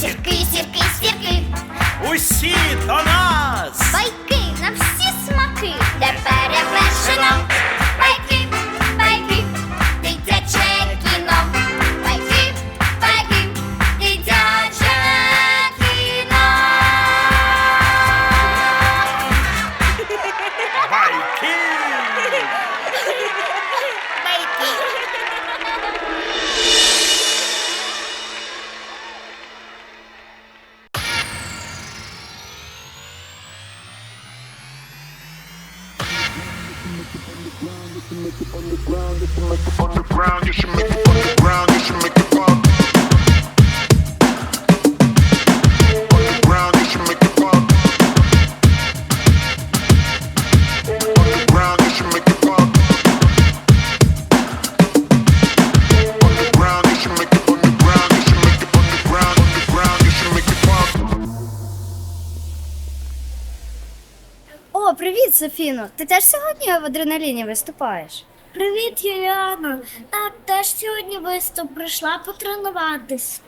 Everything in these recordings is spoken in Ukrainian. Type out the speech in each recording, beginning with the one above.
Сірки, сірки, сірки. Усі до нас. Байки. you should make it on the ground, you should make it on the ground, you should make it on the ground, you should make it pop. Софіно! Ти теж сьогодні в адреналіні виступаєш? Привіт, Юліана. Так, теж сьогодні виступ прийшла потренуватись.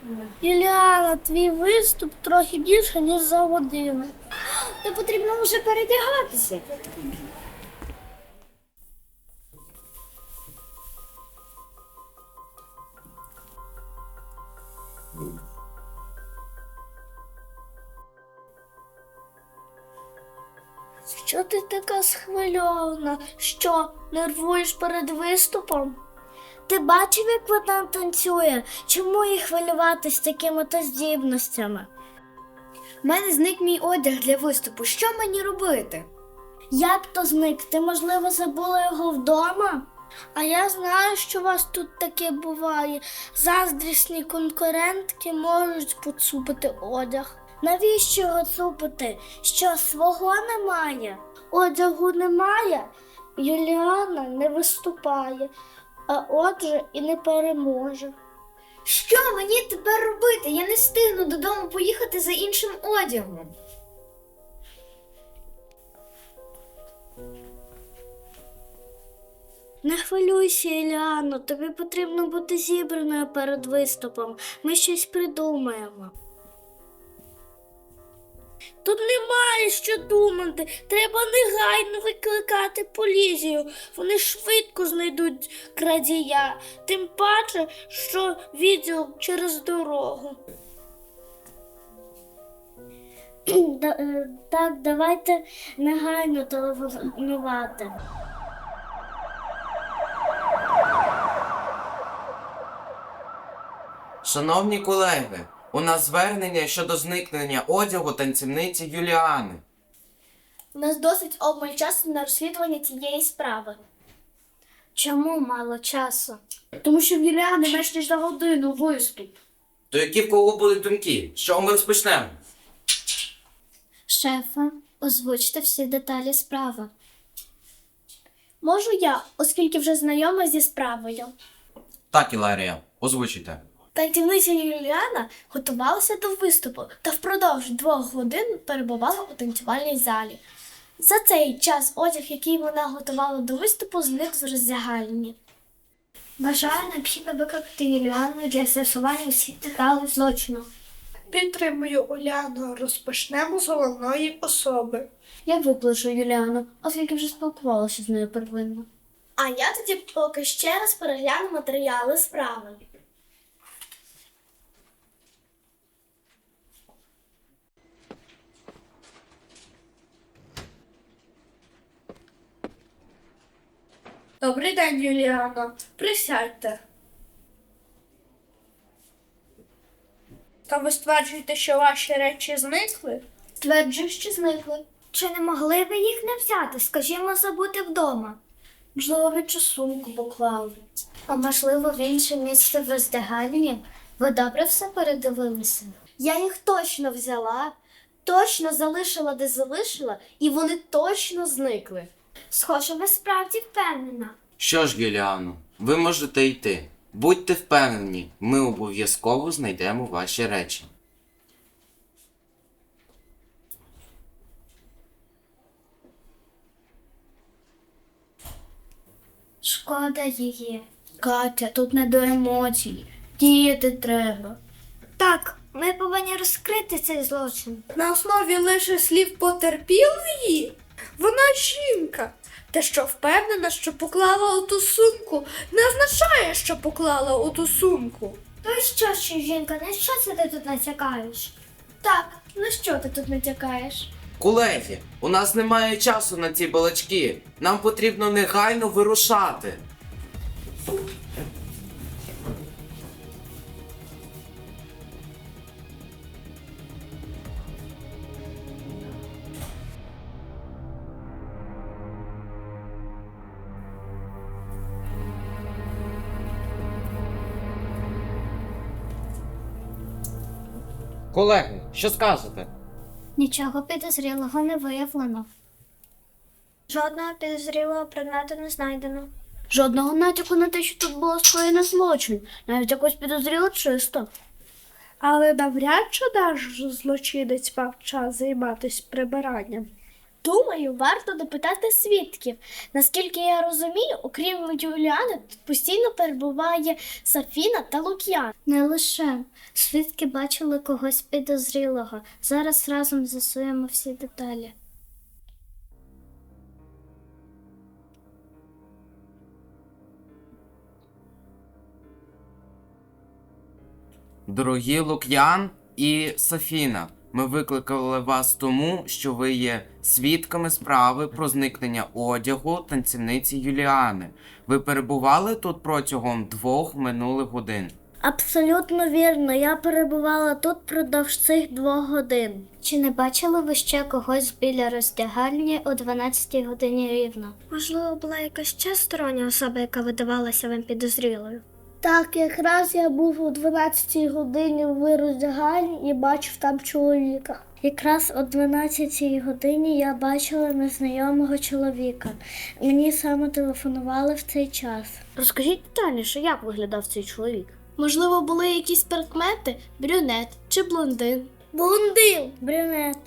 Юліана, твій виступ трохи більше, ніж за годину. Та потрібно вже передягатися. Ти така схвильована? Що, нервуєш перед виступом? Ти бачив, як вона танцює? Чому їй хвилюватись такими то здібностями? У мене зник мій одяг для виступу. Що мені робити? Як то зник? Ти, можливо, забула його вдома? А я знаю, що у вас тут таке буває. Заздрісні конкурентки можуть поцупити одяг. Навіщо його цупити? Що свого немає? Одягу немає, Юліана не виступає, а отже і не переможе. Що мені тепер робити? Я не встигну додому поїхати за іншим одягом. Не хвилюйся, Іліано, тобі потрібно бути зібраною перед виступом. Ми щось придумаємо. Тут немає що думати. Треба негайно викликати поліцію. Вони швидко знайдуть крадія, тим паче, що відділ через дорогу. Е, Так, давайте негайно телефонувати. Шановні колеги, у нас звернення щодо зникнення одягу танцівниці Юліани. У нас досить обмаль часу на розслідування цієї справи. Чому мало часу? Тому що в Юліани менш ніж за годину виступ. То які в кого були думки? З чого ми розпочнемо? Шефа, озвучте всі деталі справи. Можу я, оскільки вже знайома зі справою. Так, Іларія, озвучуйте. Танцівниця Юліана готувалася до виступу та впродовж двох годин перебувала у танцювальній залі. За цей час одяг, який вона готувала до виступу, зник з роздягальні. Бажаю необхідно викликати Юліану для з'ясування усіх деталей злочину. Підтримую Уляну. Розпочнемо з головної особи. Я виплачу Юліану, оскільки вже спілкувалася з нею первинно. А я тоді поки ще раз перегляну матеріали справи. Добрий день, Юліано. Присядьте. Та ви стверджуєте, що ваші речі зникли? Тверджую, що зникли. Чи не могли ви їх не взяти, скажімо, забути вдома? Можливо, ви чи сумку поклали. А можливо, в інше місце в роздягальні? Ви добре все передивилися? Я їх точно взяла, точно залишила, де залишила, і вони точно зникли. Схоже, ви справді впевнена. Що ж, Юліану, ви можете йти. Будьте впевнені, ми обов'язково знайдемо ваші речі. Шкода її. Катя, тут не до емоцій. Діяти треба. Так, ми повинні розкрити цей злочин. На основі лише слів потерпілої? Вона жінка. Те, що впевнена, що поклала у ту сумку, не означає, що поклала у ту сумку. То й що, ж, жінка, на що це ти тут натякаєш? Так, на що ти тут натякаєш? Колеги, у нас немає часу на ці балачки. Нам потрібно негайно вирушати. Колеги, що скажете? Нічого підозрілого не виявлено. Жодного підозрілого предмету не знайдено. Жодного натяку на те, що тут було скоєно злочин. Навіть якось підозріло чисто. Але навряд чи наш злочинець мав час займатися прибиранням. Думаю, варто допитати свідків. Наскільки я розумію, окрім Юліани, тут постійно перебуває Сафіна та Лук'ян. Не лише свідки бачили когось підозрілого. Зараз разом з'ясуємо всі деталі. Дорогі Лук'ян і Софіна, ми викликали вас тому, що ви є свідками справи про зникнення одягу танцівниці Юліани. Ви перебували тут протягом двох минулих годин. Абсолютно вірно, я перебувала тут продовж цих двох годин. Чи не бачили ви ще когось біля роздягальні о 12 годині рівно? Можливо, була якась ще стороння особа, яка видавалася вам підозрілою. Так, якраз я був о 12 годині в роздягальні і бачив там чоловіка. Якраз о 12 годині я бачила незнайомого чоловіка. Мені саме телефонували в цей час. Розкажіть детальніше, як виглядав цей чоловік? Можливо, були якісь прикмети, брюнет чи блондин. Блондин, брюнет.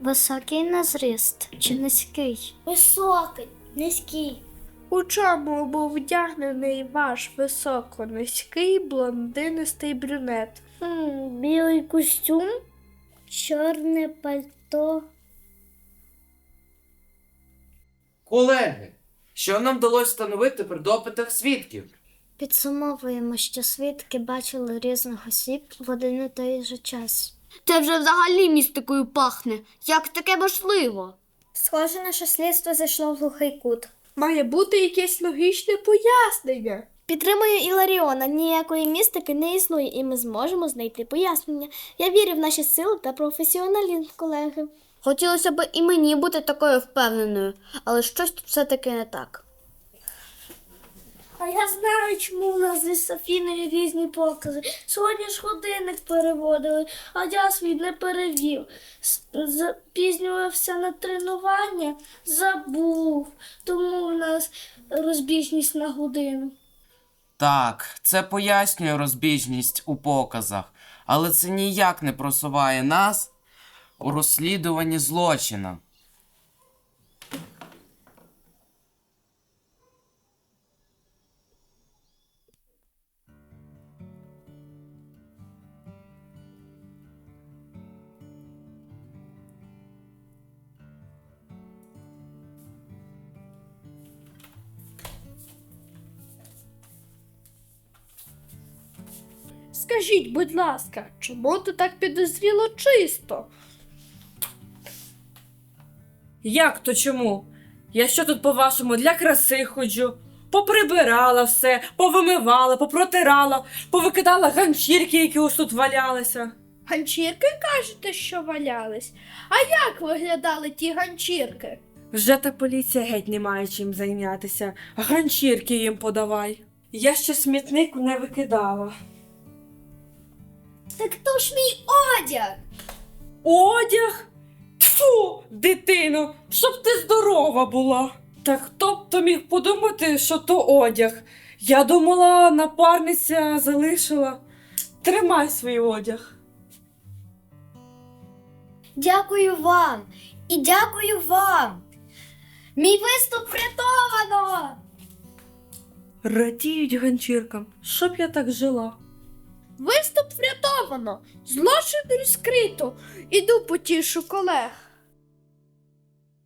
Високий на зріст чи низький? Високий, низький. У чому був вдягнений ваш високо-низький блондинистий брюнет? М, білий костюм, чорне пальто. Колеги, що нам вдалося встановити при допитах свідків? Підсумовуємо, що свідки бачили різних осіб в один і той же час. Це вже взагалі містикою пахне. Як таке можливо? Схоже, наше слідство зайшло в глухий кут. Має бути якесь логічне пояснення. Підтримую Іларіона, ніякої містики не існує, і ми зможемо знайти пояснення. Я вірю в наші сили та професіоналізм, колеги. Хотілося б і мені бути такою впевненою, але щось тут все-таки не так. А я знаю, чому в нас зі Софіною різні покази. Сьогодні ж годинник переводили, а я свій не перевів. Запізнювався на тренування, забув. Тому в нас розбіжність на годину. Так, це пояснює розбіжність у показах, але це ніяк не просуває нас у розслідуванні злочина. Скажіть, будь ласка, чому тут так підозріло чисто? Як то чому? Я що тут, по-вашому, для краси ходжу? Поприбирала все, повимивала, попротирала, повикидала ганчірки, які ось тут валялися. Ганчірки кажете, що валялись? А як виглядали ті ганчірки? Вже та поліція геть не має чим зайнятися. Ганчірки їм подавай. Я ще смітник не викидала. Так то ж мій одяг. Одяг? Тфу, дитино, щоб ти здорова була. Та хто б то міг подумати, що то одяг? Я думала, напарниця залишила. Тримай свій одяг. Дякую вам і дякую вам. Мій виступ врятовано. Радіють ганчіркам, щоб я так жила. Виступ врятовано, злочин розкрито. Іду потішу колег.